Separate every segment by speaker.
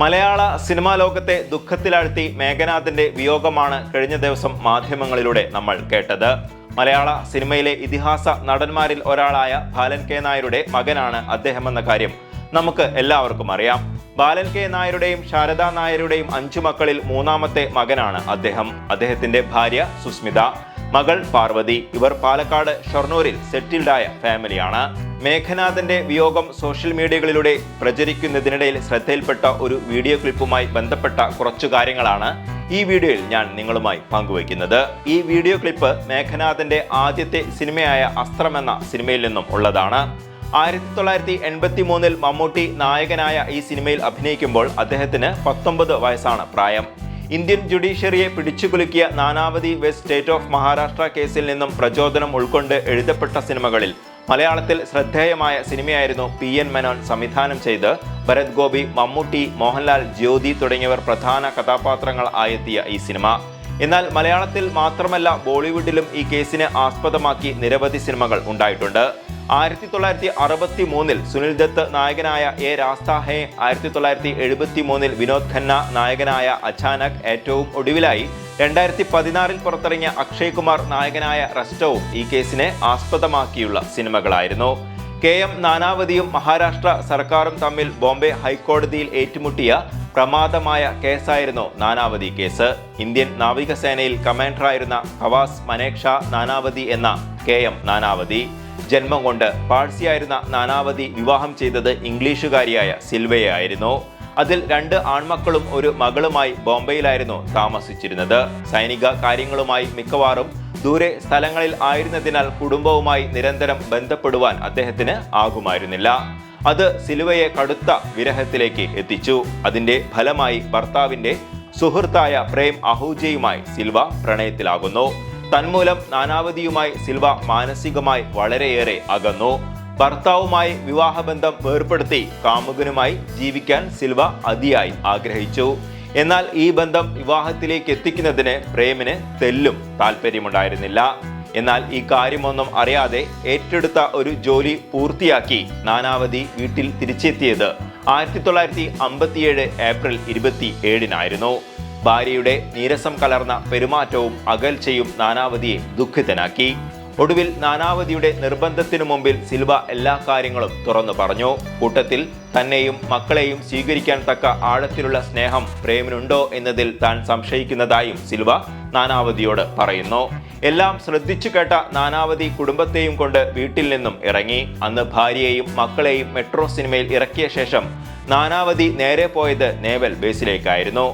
Speaker 1: മലയാള cinema ലോകത്തെ ദുഃഖത്തിലാഴ്ത്തി മേഘനാഥിന്റെ വിയോഗമാണ് കഴിഞ്ഞ ദിവസം മാധ്യമങ്ങളിലൂടെ നമ്മൾ കേട്ടത്. മലയാള സിനിമയിലെ ഇതിഹാസ നടന്മാരിൽ ഒരാളായ ബാലൻ കെ നായരുടെ മകനാണ് അദ്ദേഹം അദ്ദേഹമെന്ന കാര്യം നമുക്ക് എല്ലാവർക്കും അറിയാം. ബാലൻ കെ നായരുടെയും ശാരദാ നായരുടെയും അഞ്ചു മക്കളിൽ മൂന്നാമത്തെ മകനാണ് അദ്ദേഹം. അദ്ദേഹത്തിന്റെ ഭാര്യ സുസ്മിത. മകൾ പാർവതി ഇവർ പാലക്കാട് ഷൊർണൂരിൽ സെറ്റിൽഡായ ഫാമിലിയാണ്. മേഘനാഥന്റെ വിയോഗം സോഷ്യൽ മീഡിയകളിലൂടെ പ്രചരിക്കുന്നതിനിടയിൽ ശ്രദ്ധയിൽപ്പെട്ട ഒരു വീഡിയോ ക്ലിപ്പുമായി ബന്ധപ്പെട്ട കുറച്ചു കാര്യങ്ങളാണ് ഈ വീഡിയോയിൽ ഞാൻ നിങ്ങളുമായി പങ്കുവയ്ക്കുന്നത്. ഈ വീഡിയോ ക്ലിപ്പ് മേഘനാഥന്റെ ആദ്യത്തെ സിനിമയായ അസ്ത്രം എന്ന സിനിമയിൽ നിന്നും ഉള്ളതാണ്. ആയിരത്തി തൊള്ളായിരത്തി എൺപത്തി മൂന്നിൽ മമ്മൂട്ടി നായകനായ ഈ സിനിമയിൽ അഭിനയിക്കുമ്പോൾ അദ്ദേഹത്തിന് പത്തൊമ്പത് വയസ്സാണ് പ്രായം. ഇന്ത്യൻ ജുഡീഷ്യറിയെ പിടിച്ചുകുലുക്കിയ Nanavati west state of Maharashtra കേസിൽ നിന്നും പ്രചോദനം ഉൾക്കൊണ്ട് എഴുതപ്പെട്ട സിനിമകളിൽ മലയാളത്തിൽ ശ്രദ്ധേയമായ സിനിമയായിരുന്നു പി എൻ മെനോൻ സംവിധാനം ചെയ്ത്. ഭരത് ഗോപി മമ്മൂട്ടി മോഹൻലാൽ ജ്യോതി തുടങ്ങിയവർ പ്രധാന കഥാപാത്രങ്ങൾ ആയെത്തിയ ഈ സിനിമ. എന്നാൽ മലയാളത്തിൽ മാത്രമല്ല ബോളിവുഡിലും ഈ കേസിനെ ആസ്പദമാക്കി നിരവധി സിനിമകൾ ഉണ്ടായിട്ടുണ്ട്. ആയിരത്തി തൊള്ളായിരത്തി അറുപത്തി മൂന്നിൽ സുനിൽ ദത്ത് നായകനായ എ രാസ്താഹെ ആയിരത്തി തൊള്ളായിരത്തി എഴുപത്തി മൂന്നിൽ വിനോദ് ഖന്ന നായകനായ അച്ചാനക് ഏറ്റവും ഒടുവിലായി രണ്ടായിരത്തി പതിനാറിൽ പുറത്തിറങ്ങിയ അക്ഷയ് കുമാർ നായകനായ റസ്റ്റവും ഈ കേസിനെ ആസ്പദമാക്കിയുള്ള സിനിമകളായിരുന്നു. കെ എം നാനാവതിയും മഹാരാഷ്ട്ര സർക്കാരും തമ്മിൽ ബോംബെ ഹൈക്കോടതിയിൽ ഏറ്റുമുട്ടിയ പ്രമാദമായ കേസായിരുന്നു നാനാവതി കേസ്. ഇന്ത്യൻ നാവികസേനയിൽ കമാൻഡറായിരുന്ന ഖവാസ് മനേക്ഷ നാനാവതി എന്ന കെ എം നാനാവതി. ജന്മം കൊണ്ട് പാഴ്സിയായിരുന്ന നാനാവതി വിവാഹം ചെയ്തത് ഇംഗ്ലീഷുകാരിയായ സിൽവയെ ആയിരുന്നു. അതിൽ രണ്ട് ആൺമക്കളും ഒരു മകളുമായി ബോംബെയിലായിരുന്നു താമസിച്ചിരുന്നത്. സൈനിക കാര്യങ്ങളുമായി മിക്കവാറും ദൂരെ സ്ഥലങ്ങളിൽ ആയിരുന്നതിനാൽ കുടുംബവുമായി നിരന്തരം ബന്ധപ്പെടുവാൻ അദ്ദേഹത്തിന് ആകുമായിരുന്നില്ല. അത് സിലുവയെ കടുത്ത വിരഹത്തിലേക്ക് എത്തിച്ചു. അതിന്റെ ഫലമായി ഭർത്താവിന്റെ സുഹൃത്തായ പ്രേം അഹൂജയുമായി സിൽവ പ്രണയത്തിലാകുന്നു. തന്മൂലം നാനാവതിയുമായി സിൽവ മാനസികമായി വളരെയേറെ അകന്നു. ഭർത്താവുമായി വിവാഹബന്ധം വേർപ്പെടുത്തി കാമുകനുമായി ജീവിക്കാൻ സിൽവ അതിയായി ആഗ്രഹിച്ചു. എന്നാൽ ഈ ബന്ധം വിവാഹത്തിലേക്ക് എത്തിക്കുന്നതിന് പ്രേമിന് തെല്ലും താല്പര്യമുണ്ടായിരുന്നില്ല എന്നാൽ ഈ കാര്യമൊന്നും അറിയാതെ ഏറ്റെടുത്ത ഒരു ജോലി പൂർത്തിയാക്കി നാനാവതി വീട്ടിൽ തിരിച്ചെത്തിയത് ആയിരത്തി തൊള്ളായിരത്തി അമ്പത്തിയേഴ് ഏപ്രിൽ ഇരുപത്തി ഏഴിനായിരുന്നു ഭാര്യയുടെ നീരസം കലർന്ന പെരുമാറ്റവും അകൽച്ചയും നാനാവതിയെ ദുഃഖിതനാക്കി. ഒടുവിൽ നാനാവതിയുടെ നിർബന്ധത്തിനു മുമ്പിൽ സിൽവ എല്ലാ കാര്യങ്ങളും തുറന്നു പറഞ്ഞു. കൂട്ടത്തിൽ തന്നെയും മക്കളെയും സ്വീകരിക്കാൻ തക്ക ആഴത്തിലുള്ള സ്നേഹം പ്രേമിനുണ്ടോ എന്നതിൽ താൻ സംശയിക്കുന്നതായും സിൽവ നാനാവതിയോട് പറയുന്നു. എല്ലാം ശ്രദ്ധിച്ചു കേട്ട നാനാവതി കുടുംബത്തെയും കൊണ്ട് വീട്ടിൽ നിന്നും ഇറങ്ങി. അന്ന് ഭാര്യയെയും മക്കളെയും മെട്രോ സിനിമയിൽ ഇറക്കിയ ശേഷം നാനാവതി നേരെ പോയത് നേവൽ ബേസിലേക്കായിരുന്നു.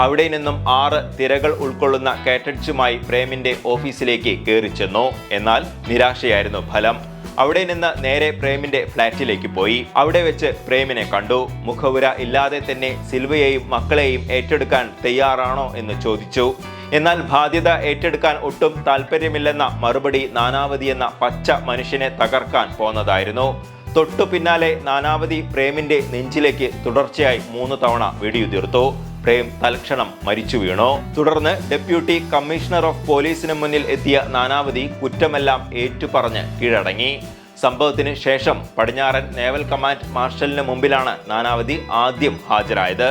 Speaker 1: അവിടെ നിന്നും ആറ് തിരകൾ ഉൾക്കൊള്ളുന്ന കാറ്റഡ്സുമായി പ്രേമിന്റെ ഓഫീസിലേക്ക് കയറി ചെന്നു. എന്നാൽ നിരാശയായിരുന്നു ഫലം. അവിടെ നിന്ന് നേരെ പ്രേമിന്റെ ഫ്ലാറ്റിലേക്ക് പോയി. അവിടെ വെച്ച് പ്രേമിനെ കണ്ടു. മുഖവുര ഇല്ലാതെ തന്നെ സിൽവയെയും മക്കളെയും ഏറ്റെടുക്കാൻ തയ്യാറാണോ എന്ന് ചോദിച്ചു. എന്നാൽ ബാധ്യത ഏറ്റെടുക്കാൻ ഒട്ടും താല്പര്യമില്ലെന്ന മറുപടി നാനാവതി എന്ന പച്ച മനുഷ്യനെ തകർക്കാൻ പോന്നതായിരുന്നു. തൊട്ടു പിന്നാലെ നാനാവതി പ്രേമിന്റെ നെഞ്ചിലേക്ക് തുടർച്ചയായി മൂന്ന് തവണ വെടിയുതിർത്തു. പ്രേം തൽക്ഷണം മരിച്ചു വീണു. തുടർന്ന് ഡെപ്യൂട്ടി കമ്മീഷണർ ഓഫ് പോലീസിന് മുന്നിൽ എത്തിയ നാനാവതി കുറ്റമെല്ലാം ഏറ്റുപറഞ്ഞ് കീഴടങ്ങി. സംഭവത്തിന് ശേഷം പടിഞ്ഞാറൻ നേവൽ കമാൻഡ് മാർഷലിന് മുമ്പിലാണ് നാനാവതി ആദ്യം ഹാജരായത്.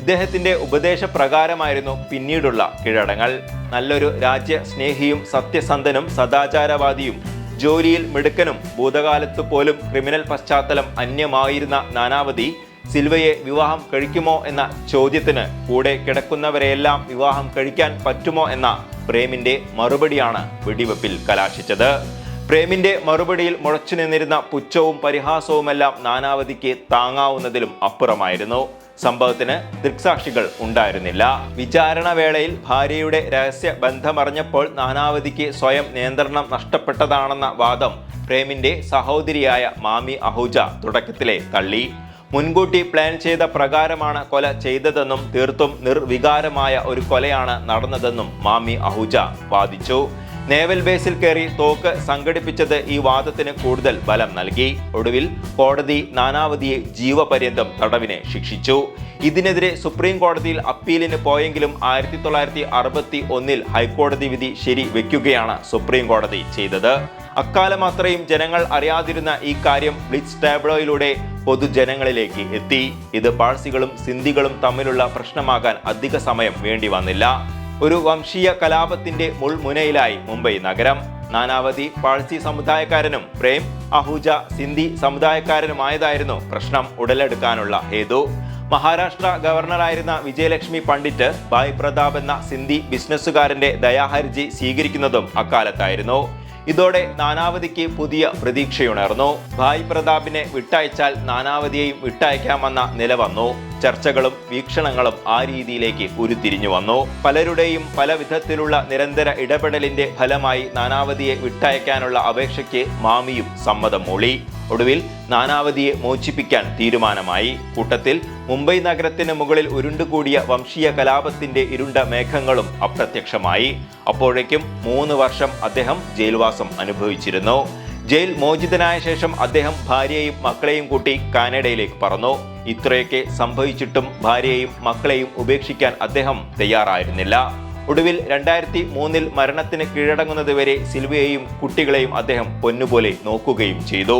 Speaker 1: ഇദ്ദേഹത്തിന്റെ ഉപദേശപ്രകാരമായിരുന്നു പിന്നീടുള്ള കീഴടങ്ങൾ നല്ലൊരു രാജ്യസ്നേഹിയും സത്യസന്ധനും സദാചാരവാദിയും ജോലിയിൽ മിടുക്കനും ഭൂതകാലത്ത് പോലും ക്രിമിനൽ പശ്ചാത്തലം അന്യമായിരുന്ന നാനാവതി സിൽവയെ വിവാഹം കഴിക്കുമോ എന്ന ചോദ്യത്തിന് കൂടെ കിടക്കുന്നവരെയെല്ലാം വിവാഹം കഴിക്കാൻ പറ്റുമോ എന്ന പ്രേമിന്റെ മറുപടിയാണ് വെടിവെപ്പിൽ കലാശിച്ചത്. പ്രേമിന്റെ മറുപടിയിൽ മുഴച്ചു നിന്നിരുന്ന പുച്ഛവും പരിഹാസവുമെല്ലാം നാനാവതിക്ക് താങ്ങാവുന്നതിലും അപ്പുറമായിരുന്നു. സംഭവത്തിന് ദൃക്സാക്ഷികൾ ഉണ്ടായിരുന്നില്ല. വിചാരണ വേളയിൽ ഭാര്യയുടെ രഹസ്യ ബന്ധമറിഞ്ഞപ്പോൾ നാനാവതിക്ക് സ്വയം നിയന്ത്രണം നഷ്ടപ്പെട്ടതാണെന്ന വാദം പ്രേമിന്റെ സഹോദരിയായ മാമി അഹൂജ തുടക്കത്തിലെ തള്ളി. മുൻകൂട്ടി പ്ലാൻ ചെയ്ത പ്രകാരമാണ് കൊല ചെയ്തതെന്നും തീർത്തും നിർവികാരമായ ഒരു കൊലയാണ് നടന്നതെന്നും മാമി അഹുജ വാദിച്ചു. നേവൽ ബേസിൽ കയറി തോക്ക് സംഘടിപ്പിച്ചത് ഈ വാദത്തിന് കൂടുതൽ ബലം നൽകി. ഒടുവിൽ കോടതി നാനാവതിയെ ജീവപര്യന്തം തടവിനെ ശിക്ഷിച്ചു. ഇതിനെതിരെ സുപ്രീം കോടതിയിൽ അപ്പീലിന് പോയെങ്കിലും ആയിരത്തി തൊള്ളായിരത്തി അറുപത്തി ഒന്നിൽ ഹൈക്കോടതി വിധി ശരി വയ്ക്കുകയാണ് സുപ്രീം കോടതി ചെയ്തത്. അക്കാലം അത്രയും ജനങ്ങൾ അറിയാതിരുന്ന ഈ കാര്യം ബ്ലിറ്റ്സ് ടാബ്ലോയിലൂടെ പൊതുജനങ്ങളിലേക്ക് എത്തി. ഇത് പാഴ്സികളും സിന്ധികളും തമ്മിലുള്ള പ്രശ്നമാകാൻ അധിക സമയം വേണ്ടി വന്നില്ല. ഒരു വംശീയ കലാപത്തിന്റെ മുൾമുനയിലായി മുംബൈ നഗരം. നാനാവധി പാഴ്സി സമുദായക്കാരനും പ്രേം അഹൂജ സിന്ധി സമുദായക്കാരനുമായതായിരുന്നു പ്രശ്നം ഉടലെടുക്കാനുള്ള ഹേതു. മഹാരാഷ്ട്ര ഗവർണറായിരുന്ന വിജയലക്ഷ്മി പണ്ഡിറ്റ് ഭായ് പ്രതാപ് എന്ന സിന്ധി ബിസിനസ്സുകാരന്റെ ദയാഹർജി സ്വീകരിക്കുന്നതും അക്കാലത്തായിരുന്നു. ഇതോടെ നാനാവതിക്ക് പുതിയ പ്രതീക്ഷയുണർന്നു. ഭായ് പ്രതാപിനെ വിട്ടയച്ചാൽ നാനാവതിയെയും വിട്ടയക്കാമെന്ന നില വന്നു. ചർച്ചകളും വീക്ഷണങ്ങളും ആ രീതിയിലേക്ക് ഉരുത്തിരിഞ്ഞു വന്നു. പലരുടെയും പല വിധത്തിലുള്ള നിരന്തര ഇടപെടലിന്റെ ഫലമായി നാനാവതിയെ വിട്ടയക്കാനുള്ള അപേക്ഷയ്ക്ക് മാമിയും സമ്മതം മൂളി. ഒടുവിൽ നാനാവതിയെ മോചിപ്പിക്കാൻ തീരുമാനമായി. കൂട്ടത്തിൽ മുംബൈ നഗരത്തിന് മുകളിൽ ഉരുണ്ടുകൂടിയ വംശീയ കലാപത്തിന്റെ ഇരുണ്ട മേഘങ്ങളും അപ്രത്യക്ഷമായി. അപ്പോഴേക്കും മൂന്ന് വർഷം അദ്ദേഹം ജയിൽവാസം അനുഭവിച്ചിരുന്നു. ജയിൽ മോചിതനായ ശേഷം അദ്ദേഹം ഭാര്യയെയും മക്കളെയും കൂട്ടി കാനഡയിലേക്ക് പറന്നു. ഇത്രയൊക്കെ സംഭവിച്ചിട്ടും ഭാര്യയെയും മക്കളെയും ഉപേക്ഷിക്കാൻ അദ്ദേഹം തയ്യാറായിരുന്നില്ല. ഒടുവിൽ രണ്ടായിരത്തി മൂന്നിൽ മരണത്തിന് കീഴടങ്ങുന്നതുവരെ സിൽവയെയും കുട്ടികളെയും അദ്ദേഹം പൊന്നുപോലെ നോക്കുകയും ചെയ്തു.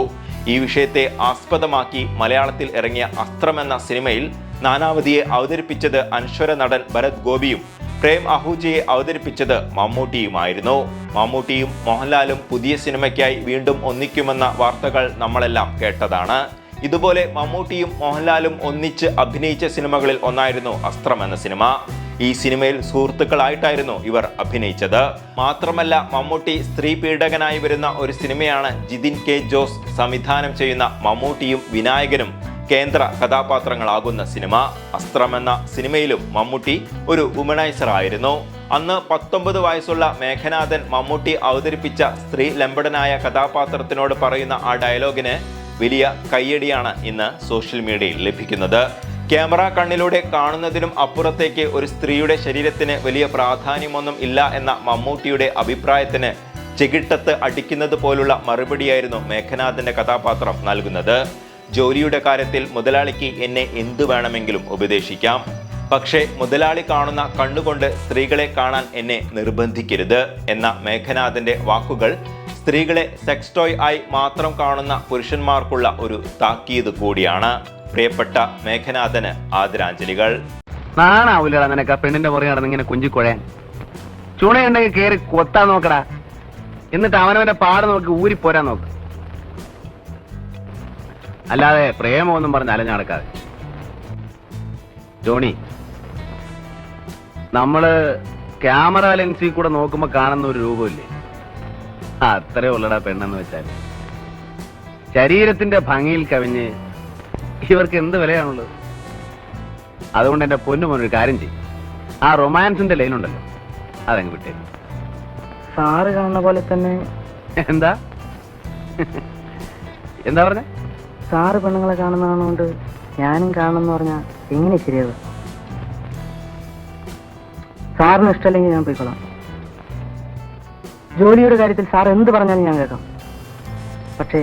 Speaker 1: ഈ വിഷയത്തെ ആസ്പദമാക്കി മലയാളത്തിൽ ഇറങ്ങിയ അസ്ത്രം എന്ന സിനിമയിൽ നാനാവതിയെ അവതരിപ്പിച്ചത് അൻശ്വര നടൻ ഭരത് ഗോപിയും പ്രേം അഹൂജയെ അവതരിപ്പിച്ചത് മമ്മൂട്ടിയുമായിരുന്നു. മമ്മൂട്ടിയും മോഹൻലാലും പുതിയ സിനിമയ്ക്കായി വീണ്ടും ഒന്നിക്കുമെന്ന വാർത്തകൾ നമ്മളെല്ലാം കേട്ടതാണ്. ഇതുപോലെ മമ്മൂട്ടിയും മോഹൻലാലും ഒന്നിച്ച് അഭിനയിച്ച സിനിമകളിൽ ഒന്നായിരുന്നു അസ്ത്രം എന്ന സിനിമ. ഈ സിനിമയിൽ സുഹൃത്തുക്കളായിട്ടായിരുന്നു ഇവർ അഭിനയിച്ചത്. മാത്രമല്ല മമ്മൂട്ടി സ്ത്രീ പീഡകനായി വരുന്ന ഒരു സിനിമയാണ് ജിതിൻ കെ ജോസ് സംവിധാനം ചെയ്യുന്ന മമ്മൂട്ടിയും വിനായകനും കേന്ദ്ര കഥാപാത്രങ്ങളാകുന്ന സിനിമ അസ്ത്രം എന്ന സിനിമയിലും മമ്മൂട്ടി ഒരു വുമണൈസർ ആയിരുന്നു. അന്ന് പത്തൊമ്പത് വയസ്സുള്ള മേഘനാഥൻ മമ്മൂട്ടി അവതരിപ്പിച്ച സ്ത്രീ ലംബടനായ കഥാപാത്രത്തിനോട് പറയുന്ന ആ ഡയലോഗിന് വലിയ കയ്യടിയാണ് ഇന്ന് സോഷ്യൽ മീഡിയയിൽ ലഭിക്കുന്നത്. ക്യാമറ കണ്ണിലൂടെ കാണുന്നതിനും അപ്പുറത്തേക്ക് ഒരു സ്ത്രീയുടെ ശരീരത്തിന് വലിയ പ്രാധാന്യമൊന്നും ഇല്ല എന്ന മമ്മൂട്ടിയുടെ അഭിപ്രായത്തിന് ചെകിട്ടത്ത് അടിക്കുന്നത് പോലുള്ള മറുപടിയായിരുന്നു മേഘനാഥന്റെ കഥാപാത്രം നൽകുന്നത്. ജോലിയുടെ കാര്യത്തിൽ മുതലാളിക്ക് എന്നെ എന്തു വേണമെങ്കിലും ഉപദേശിക്കാം. പക്ഷേ മുതലാളി കാണുന്ന കണ്ണുകൊണ്ട് സ്ത്രീകളെ കാണാൻ എന്നെ നിർബന്ധിക്കരുത് എന്ന മേഘനാഥന്റെ വാക്കുകൾ സ്ത്രീകളെ സെക്സ് ടോയ് ആയി മാത്രം കാണുന്ന പുരുഷന്മാർക്കുള്ള ഒരു താക്കീത് കൂടിയാണ്. പ്രിയപ്പെട്ട മേഘനാഥന് ആദരാഞ്ജലികൾ.
Speaker 2: നാണാവൂലടാ നിനക്ക് പെണ്ണിന്റെ പുറകെ നടന്നിങ്ങനെ കുഞ്ചിക്കൊഴയാൻ. ചുണയുണ്ടെങ്കിൽ കേറി കൊത്താൻ നോക്കടാ. എന്നിട്ട് അവനവന്റെ പാട് നോക്കി ഊരി പോരാൻ നോക്ക്. അല്ലാതെ പ്രേമമൊന്നും പറഞ്ഞ് അലഞ്ഞു നടക്കാതെ. ജോണി നമ്മൾ ക്യാമറ ലെൻസിൽ കൂടെ നോക്കുമ്പോ കാണുന്ന ഒരു രൂപമില്ലേ? ആ, അത്രേ ഉള്ളടാ പെണ്ണെന്ന് വെച്ചാൽ ശരീരത്തിന്റെ ഭംഗിയിൽ കവിഞ്ഞ് ഇവർക്ക് എന്ത് വിലയാണുള്ളത്? അതുകൊണ്ട് എന്റെ പൊന്നു മോനൊരു കാര്യം ചെയ്യും. ആ റൊമാൻസിന്റെ ലൈൻ ഉണ്ടല്ലോ അതങ്ങ് വിട്ടേ
Speaker 3: സാറ് കാണുന്ന പോലെ തന്നെ
Speaker 2: എന്താ? എന്താ പറഞ്ഞ?
Speaker 3: സാറ് പെണ്ണുങ്ങളെ കാണുന്നതാണോണ്ട് ഞാനും കാണുമെന്ന് പറഞ്ഞാൽ എങ്ങനെ ശരിയാവും സാറിന് ഇഷ്ടമല്ലെങ്കിൽ ഞാൻ പോയിക്കോളാം. ജോലിയുടെ കാര്യത്തിൽ സാർ എന്ത് പറഞ്ഞാലും ഞാൻ കേൾക്കാം. പക്ഷേ